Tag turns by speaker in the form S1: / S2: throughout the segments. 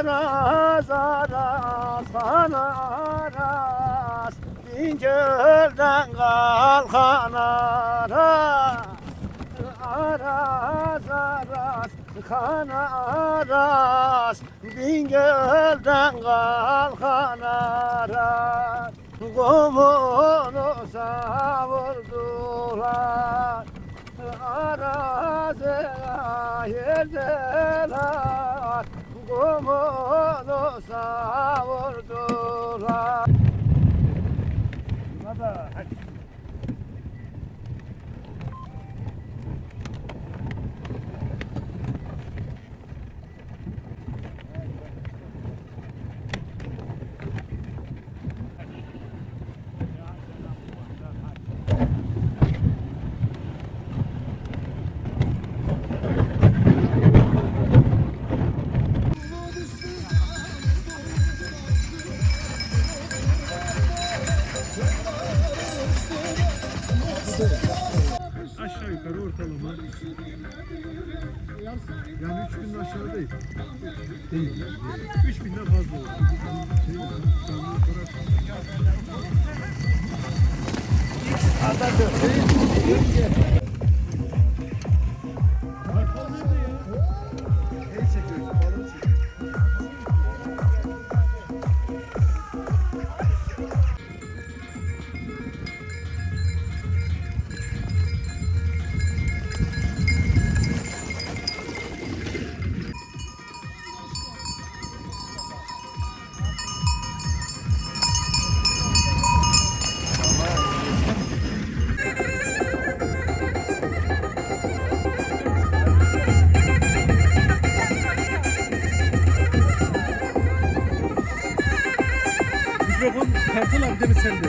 S1: Aras aras aras Bin gölden kalkan aras Aras aras kan aras Bin gölden kalkan aras Kumunu savurdular. Arazıya yerdeler Kumunu savurdular
S2: Aşağı yukarı ortalama. Yani 3000'den aşağı değil. Değil. 3000'den fazla olur. Şey, ya? El çekiyorsun, balık çekiyorsun. Kartal abi de mi sende?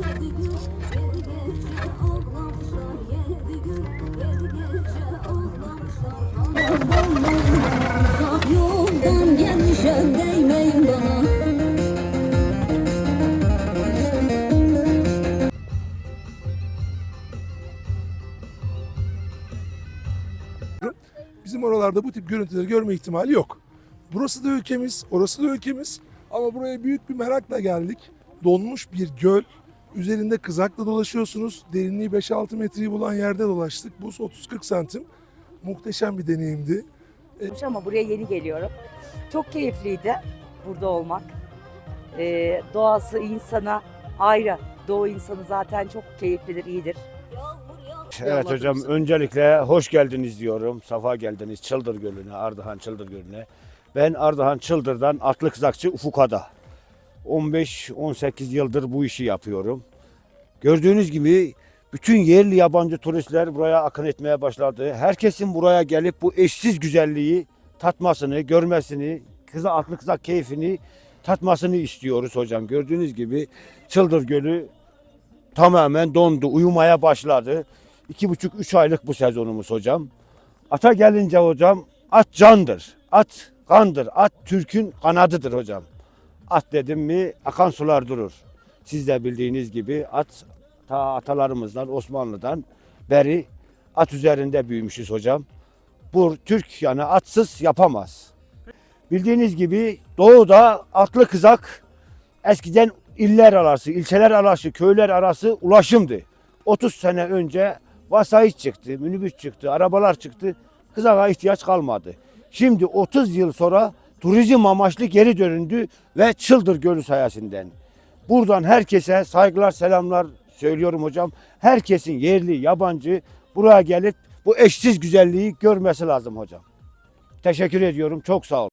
S3: Bizim oralarda bu tip görüntüleri görme ihtimali yok. Burası da ülkemiz, orası da ülkemiz. Ama buraya büyük bir merakla geldik. Donmuş bir göl. Üzerinde kızakla dolaşıyorsunuz. Derinliği 5-6 metreyi bulan yerde dolaştık. Buz 30-40 santim. Muhteşem bir deneyimdi.
S4: ama buraya yeni geliyorum. Çok keyifliydi burada olmak. Ee, doğası insana ayrı. Doğu insanı zaten çok keyiflidir, iyidir.
S5: Evet hocam öncelikle hoş geldiniz diyorum. Safa geldiniz Çıldır Gölü'ne, Ardahan Çıldır Gölü'ne. Ben Ardahan Çıldır'dan Atlı Kızakçı Ufukada. 15-18 yıldır bu işi yapıyorum. Gördüğünüz gibi bütün yerli yabancı turistler buraya akın etmeye başladı. Herkesin buraya gelip bu eşsiz güzelliği tatmasını, görmesini, kıza atlı kızak keyfini tatmasını istiyoruz hocam. Gördüğünüz gibi Çıldır Gölü tamamen dondu, uyumaya başladı. İki buçuk, üç aylık bu sezonumuz hocam. Ata gelince hocam, at candır, at kandır, at Türk'ün kanadıdır hocam. At dedim mi akan sular durur. Siz de bildiğiniz gibi at ta atalarımızdan, Osmanlı'dan beri at üzerinde büyümüşüz hocam. Bu Türk yani atsız yapamaz. Bildiğiniz gibi doğuda atlı kızak eskiden iller arası, ilçeler arası, köyler arası ulaşımdı. 30 sene önce vasayit çıktı, minibüs çıktı, arabalar çıktı. Kızaka ihtiyaç kalmadı. Şimdi 30 yıl sonra turizm amaçlı geri dönüldü ve Çıldır Gölü sayesinden. Buradan herkese saygılar selamlar söylüyorum hocam. Herkesin yerli yabancı buraya gelip bu eşsiz güzelliği görmesi lazım hocam. Teşekkür ediyorum. Çok sağ olun.